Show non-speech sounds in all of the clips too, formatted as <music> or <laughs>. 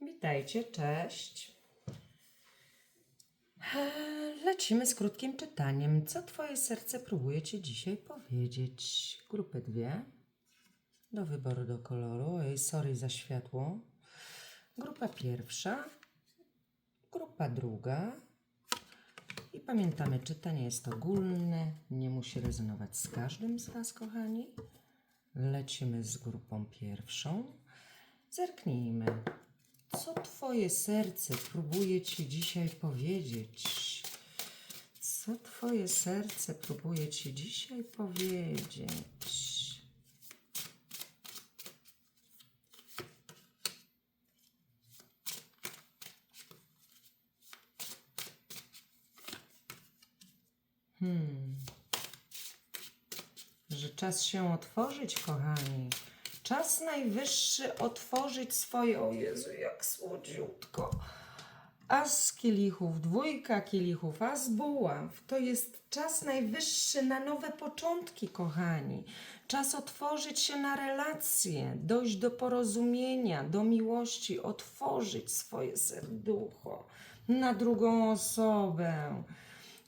Witajcie, cześć. Lecimy z krótkim czytaniem. Co Twoje serce próbuje Ci dzisiaj powiedzieć? Grupy dwie. Do wyboru do koloru. Oj, sorry za światło. Grupa pierwsza. Grupa druga. I pamiętamy, czytanie jest ogólne. Nie musi rezonować z każdym z Was, kochani. Lecimy z grupą pierwszą. Zerknijmy. Co Twoje serce próbuje Ci dzisiaj powiedzieć? Co Twoje serce próbuje Ci dzisiaj powiedzieć? Hmm. Że czas się otworzyć, kochani. Czas najwyższy otworzyć swoje. O Jezu, jak słodziutko. A z kielichów, dwójka kielichów, a z buław. To jest czas najwyższy na nowe początki, kochani. Czas otworzyć się na relacje, dojść do porozumienia, do miłości, otworzyć swoje serducho na drugą osobę.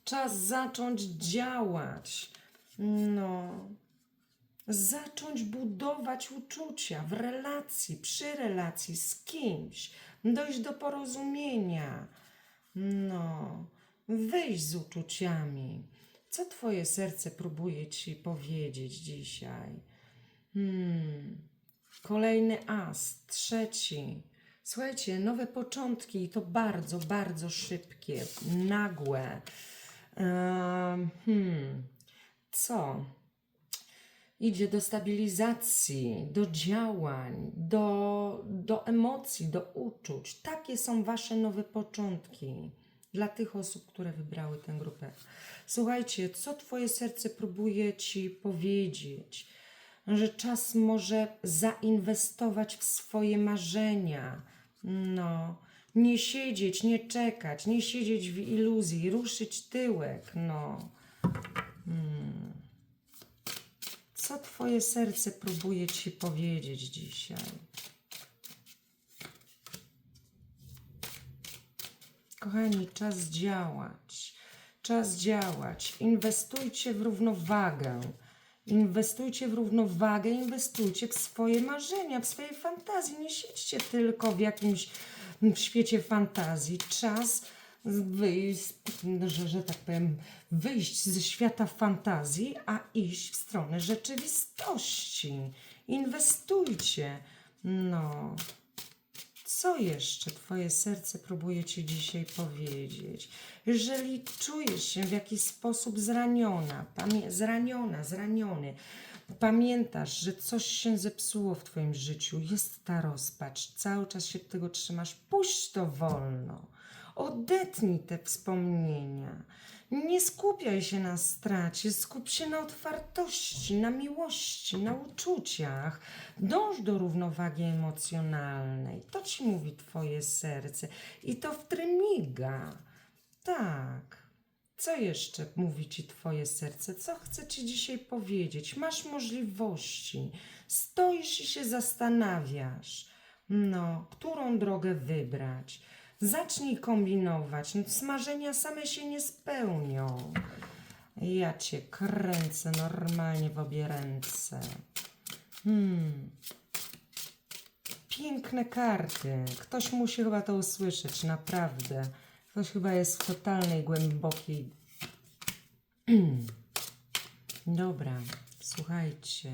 Czas zacząć działać. No, zacząć budować uczucia w relacji, przy relacji z kimś, dojść do porozumienia. No, wyjść z uczuciami. Co Twoje serce próbuje Ci powiedzieć dzisiaj? Hmm. Kolejny as, trzeci. Słuchajcie, nowe początki i to bardzo, bardzo szybkie, nagłe. Em, hmm. Co? Idzie do stabilizacji, do działań, do, do emocji, do uczuć. Takie są Wasze nowe początki dla tych osób, które wybrały tę grupę. Słuchajcie, co Twoje serce próbuje Ci powiedzieć? Że czas może zainwestować w swoje marzenia. No, nie siedzieć, nie czekać, nie siedzieć w iluzji, ruszyć tyłek. No. Co Twoje serce próbuje Ci powiedzieć dzisiaj? Kochani, czas działać. Czas działać. Inwestujcie w równowagę. Inwestujcie w równowagę, inwestujcie w swoje marzenia, w swoje fantazje. Nie siedźcie tylko w jakimś w świecie fantazji. Czas wyjść, że, że tak powiem, wyjść ze świata fantazji, a iść w stronę rzeczywistości. Inwestujcie. No. Co jeszcze Twoje serce próbuje Ci dzisiaj powiedzieć? Jeżeli czujesz się w jakiś sposób zraniona, zraniona, zraniony, pamiętasz, że coś się zepsuło w Twoim życiu, jest ta rozpacz, cały czas się tego trzymasz, puść to wolno. Odetnij te wspomnienia. Nie skupiaj się na stracie, skup się na otwartości, na miłości, na uczuciach. Dąż do równowagi emocjonalnej. To ci mówi Twoje serce i to w trymiga. Tak. Co jeszcze mówi Ci Twoje serce? Co chce Ci dzisiaj powiedzieć? Masz możliwości. Stoisz i się zastanawiasz. No, którą drogę wybrać? Zacznij kombinować. No, Smarzenia same się nie spełnią. Ja cię kręcę normalnie w obie ręce. Hmm. Piękne karty. Ktoś musi chyba to usłyszeć, naprawdę. Ktoś chyba jest w totalnej, głębokiej. <clears throat> Dobra, słuchajcie.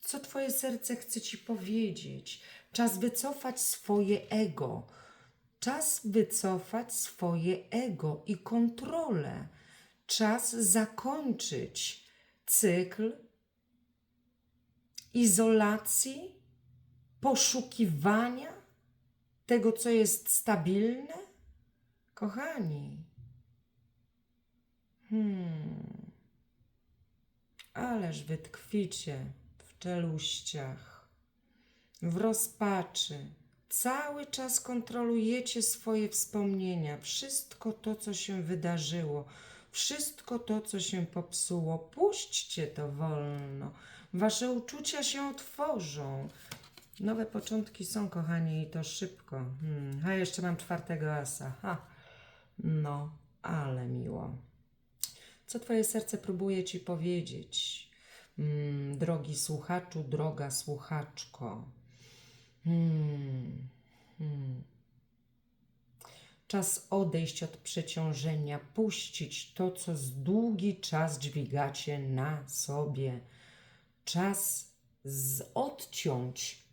Co Twoje serce chce Ci powiedzieć? Czas wycofać swoje ego. Czas wycofać swoje ego i kontrolę. Czas zakończyć cykl izolacji, poszukiwania tego, co jest stabilne. Kochani, hmm, ależ wy tkwicie w czeluściach w rozpaczy. Cały czas kontrolujecie swoje wspomnienia, wszystko to, co się wydarzyło, wszystko to, co się popsuło. Puśćcie to wolno. Wasze uczucia się otworzą. Nowe początki są, kochani, i to szybko. Hmm. A jeszcze mam czwartego asa. Ha. No, ale miło. Co Twoje serce próbuje Ci powiedzieć? Mm, drogi słuchaczu, droga słuchaczko. Hmm. Hmm. Czas odejść od przeciążenia, puścić to, co z długi czas dźwigacie na sobie. Czas z odciąć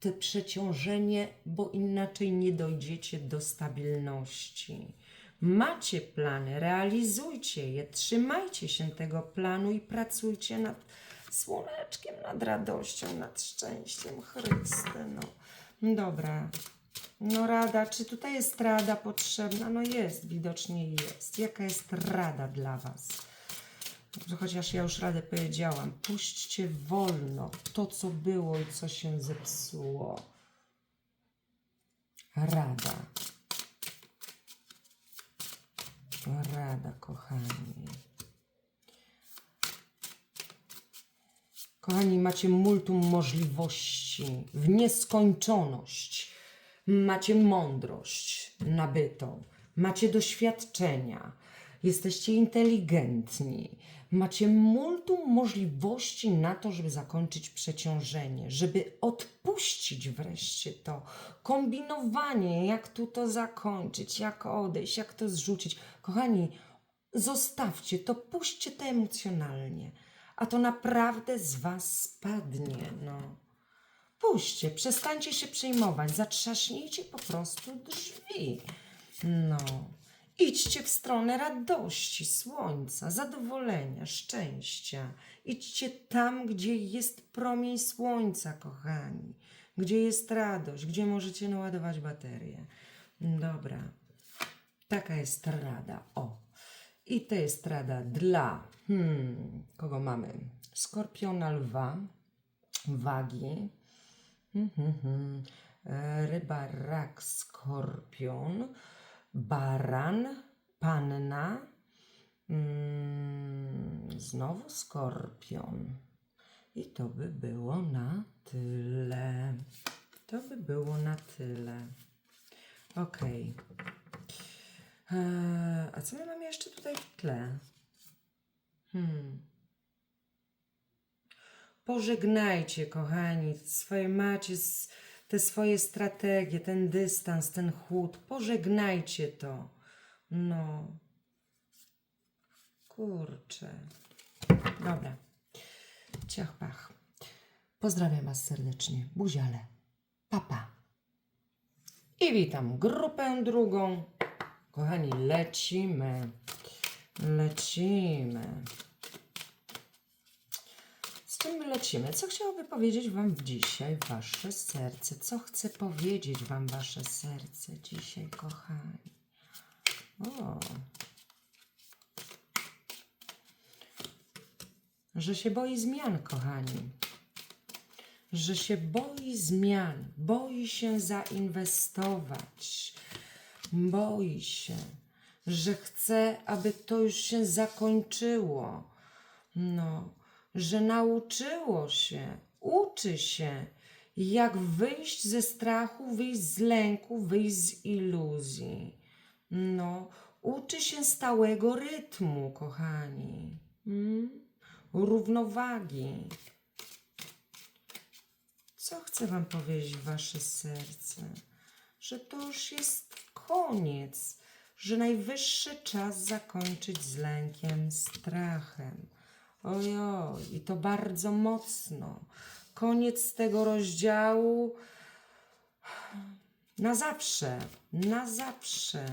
te przeciążenie, bo inaczej nie dojdziecie do stabilności. Macie plany, realizujcie je, trzymajcie się tego planu i pracujcie nad słoneczkiem, nad radością, nad szczęściem Chryste. No. Dobra. No rada, czy tutaj jest rada potrzebna? No jest, widocznie jest. Jaka jest rada dla Was? Chociaż ja już radę powiedziałam. Puśćcie wolno to, co było i co się zepsuło. Rada. Rada, kochani. Kochani, macie multum możliwości w nieskończoność. Macie mądrość nabytą, macie doświadczenia, jesteście inteligentni, macie multum możliwości na to, żeby zakończyć przeciążenie, żeby odpuścić wreszcie to kombinowanie, jak tu to zakończyć, jak odejść, jak to zrzucić. Kochani, zostawcie to, puśćcie to emocjonalnie, a to naprawdę z Was spadnie. No. Puśćcie, przestańcie się przejmować, zatrzaśnijcie po prostu drzwi. No. Idźcie w stronę radości, słońca, zadowolenia, szczęścia. Idźcie tam, gdzie jest promień słońca, kochani. Gdzie jest radość, gdzie możecie naładować baterię. Dobra. Taka jest rada. O. I to jest rada dla hmm, kogo mamy? Skorpiona, lwa, wagi, Mhm, mhm. E, Ryba, rak, skorpion, baran, panna, mm, znowu skorpion. I to by było na tyle. To by było na tyle. Okej. E, A co my mamy jeszcze tutaj w tle? Hmm. Pożegnajcie, kochani, swoje macie te swoje strategie, ten dystans, ten chłód. Pożegnajcie to. No. Kurczę. Dobra. Ciach, pach. Pozdrawiam Was serdecznie. Buziale. Papa. I witam grupę drugą. Kochani, lecimy. Lecimy. Z czym my lecimy? Co chciałoby powiedzieć Wam dzisiaj Wasze serce? Co chce powiedzieć Wam Wasze serce dzisiaj, kochani? O. Że się boi zmian, kochani. Że się boi zmian, boi się zainwestować, boi się, że chce, aby to już się zakończyło. No, że nauczyło się, uczy się, jak wyjść ze strachu, wyjść z lęku, wyjść z iluzji. No, uczy się stałego rytmu, kochani. Mm? Równowagi. Co chce Wam powiedzieć Wasze serce? Że to już jest koniec, że najwyższy czas zakończyć z lękiem, strachem. Ojoj, i to bardzo mocno. Koniec tego rozdziału na zawsze, na zawsze.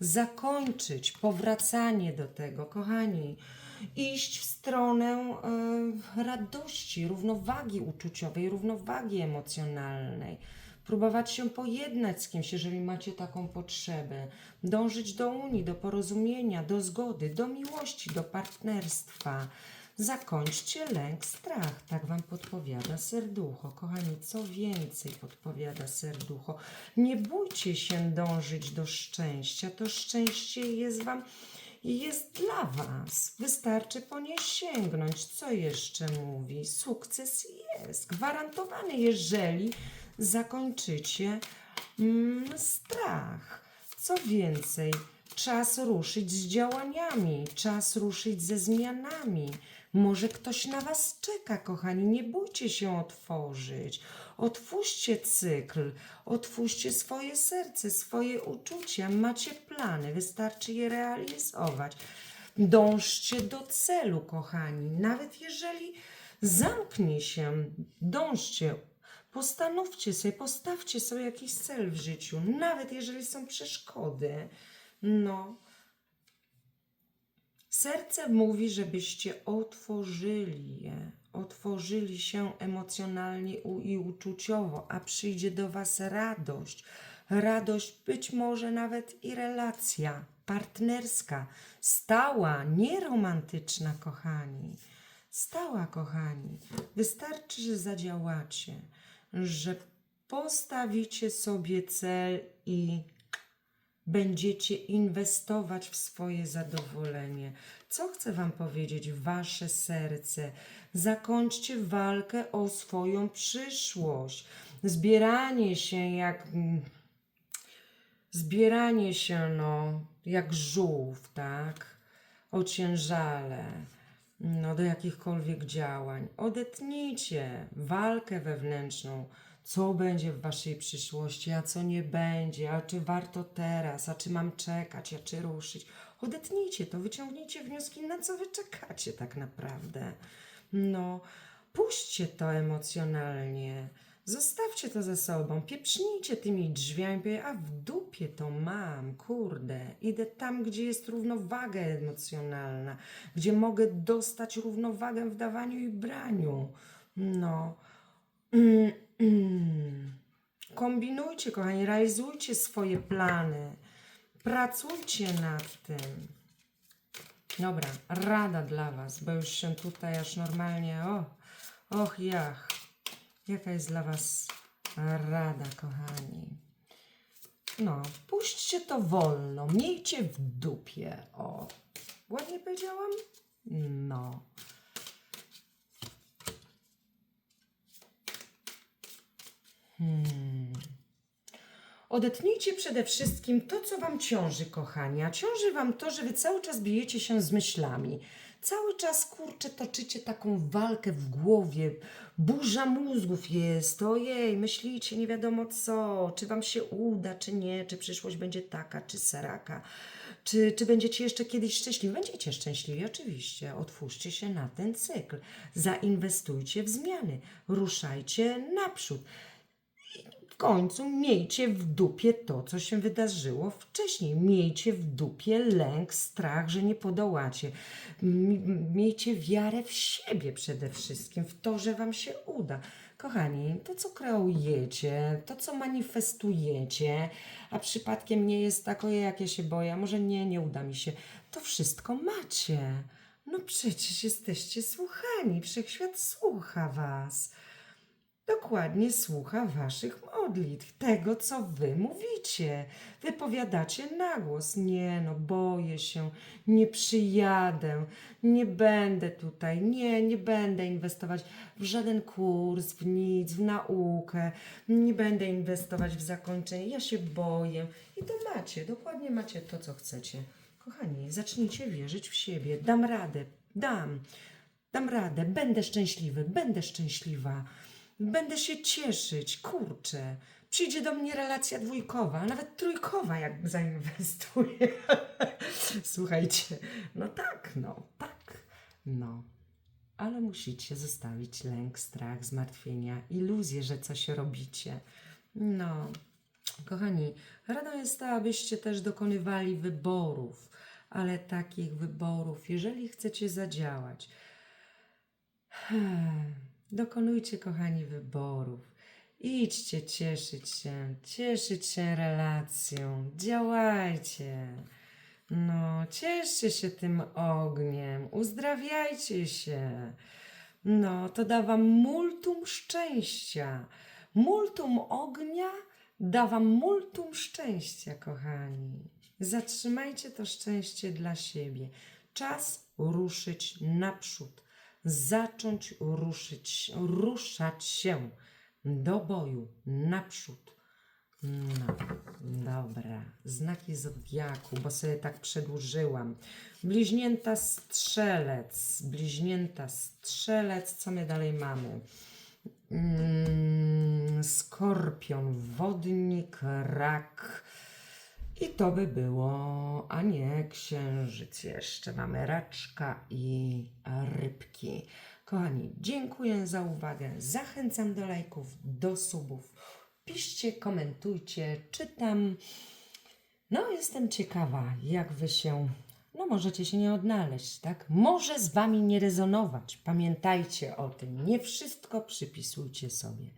Zakończyć powracanie do tego, kochani. Iść w stronę e, radości, równowagi uczuciowej, równowagi emocjonalnej. Próbować się pojednać z kimś, jeżeli macie taką potrzebę. Dążyć do unii, do porozumienia, do zgody, do miłości, do partnerstwa. Zakończcie lęk, strach. Tak Wam podpowiada serducho. Kochani, co więcej podpowiada serducho? Nie bójcie się dążyć do szczęścia. To szczęście jest Wam jest dla Was. Wystarczy po nie sięgnąć. Co jeszcze mówi? Sukces jest gwarantowany, jeżeli zakończycie mm, strach. Co więcej, czas ruszyć z działaniami, czas ruszyć ze zmianami. Może ktoś na Was czeka, kochani, nie bójcie się otworzyć. Otwórzcie cykl, otwórzcie swoje serce, swoje uczucia. Macie plany, wystarczy je realizować. Dążcie do celu, kochani. Nawet jeżeli zamknie się, dążcie, postanówcie sobie, postawcie sobie jakiś cel w życiu, nawet jeżeli są przeszkody. No. Serce mówi, żebyście otworzyli je, otworzyli się emocjonalnie i uczuciowo, a przyjdzie do Was radość. Radość, być może nawet i relacja partnerska, stała, nie romantyczna, kochani. Stała, kochani. Wystarczy, że zadziałacie, że postawicie sobie cel i będziecie inwestować w swoje zadowolenie. Co chcę Wam powiedzieć? Wasze serce. Zakończcie walkę o swoją przyszłość. Zbieranie się jak. mm, Zbieranie się, no, jak żółw, tak? Ociężale, no, do jakichkolwiek działań. Odetnijcie walkę wewnętrzną co będzie w waszej przyszłości, a co nie będzie, a czy warto teraz, a czy mam czekać, a czy ruszyć. Odetnijcie to, wyciągnijcie wnioski, na co wy czekacie tak naprawdę. No, puśćcie to emocjonalnie, zostawcie to ze sobą, pieprznijcie tymi drzwiami, a w dupie to mam, kurde, idę tam, gdzie jest równowaga emocjonalna, gdzie mogę dostać równowagę w dawaniu i braniu. No, Mm, mm. Kombinujcie, kochani, realizujcie swoje plany. Pracujcie nad tym. Dobra, rada dla Was, bo już się tutaj aż normalnie. O, och, jach. Jaka jest dla Was rada, kochani? No, puśćcie to wolno, miejcie w dupie. O, ładnie powiedziałam? No. Odetnijcie przede wszystkim to, co Wam ciąży, kochani. A ciąży Wam to, że Wy cały czas bijecie się z myślami. Cały czas, kurczę, toczycie taką walkę w głowie. Burza mózgów jest. Ojej, myślicie nie wiadomo co. Czy Wam się uda, czy nie. Czy przyszłość będzie taka, czy seraka. Czy, czy będziecie jeszcze kiedyś szczęśliwi? Będziecie szczęśliwi, oczywiście. Otwórzcie się na ten cykl. Zainwestujcie w zmiany. Ruszajcie naprzód końcu miejcie w dupie to, co się wydarzyło wcześniej. Miejcie w dupie lęk, strach, że nie podołacie. Miejcie wiarę w siebie przede wszystkim, w to, że Wam się uda. Kochani, to co kreujecie, to co manifestujecie, a przypadkiem nie jest tak, ojej, jak ja się boję, może nie, nie uda mi się, to wszystko macie. No przecież jesteście słuchani, wszechświat słucha Was dokładnie słucha waszych modlitw, tego, co wy mówicie. Wypowiadacie na głos. Nie, no, boję się, nie przyjadę, nie będę tutaj, nie, nie będę inwestować w żaden kurs, w nic, w naukę, nie będę inwestować w zakończenie, ja się boję. I to macie, dokładnie macie to, co chcecie. Kochani, zacznijcie wierzyć w siebie. Dam radę, dam. Dam radę, będę szczęśliwy, będę szczęśliwa. Będę się cieszyć, kurczę. Przyjdzie do mnie relacja dwójkowa, a nawet trójkowa, jak zainwestuję. <laughs> Słuchajcie, no tak, no tak, no. Ale musicie zostawić lęk, strach, zmartwienia, iluzję, że coś robicie. No, kochani, radą jest to, abyście też dokonywali wyborów, ale takich wyborów, jeżeli chcecie zadziałać, Dokonujcie, kochani, wyborów. Idźcie cieszyć się, cieszyć się relacją, działajcie. No, cieszcie się tym ogniem, uzdrawiajcie się. No, to da wam multum szczęścia. Multum ognia da wam multum szczęścia, kochani. Zatrzymajcie to szczęście dla siebie. Czas ruszyć naprzód zacząć ruszyć, ruszać się do boju, naprzód. No, dobra. Znaki zodiaku, bo sobie tak przedłużyłam. Bliźnięta strzelec, bliźnięta strzelec, co my dalej mamy? Mm, skorpion, wodnik, rak. I to by było, a nie księżyc jeszcze. Mamy raczka i rybki. Kochani, dziękuję za uwagę. Zachęcam do lajków, do subów. Piszcie, komentujcie, czytam. No, jestem ciekawa, jak wy się. No, możecie się nie odnaleźć, tak? Może z wami nie rezonować. Pamiętajcie o tym. Nie wszystko przypisujcie sobie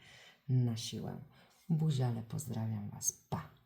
na siłę. Buziale, pozdrawiam was. Pa!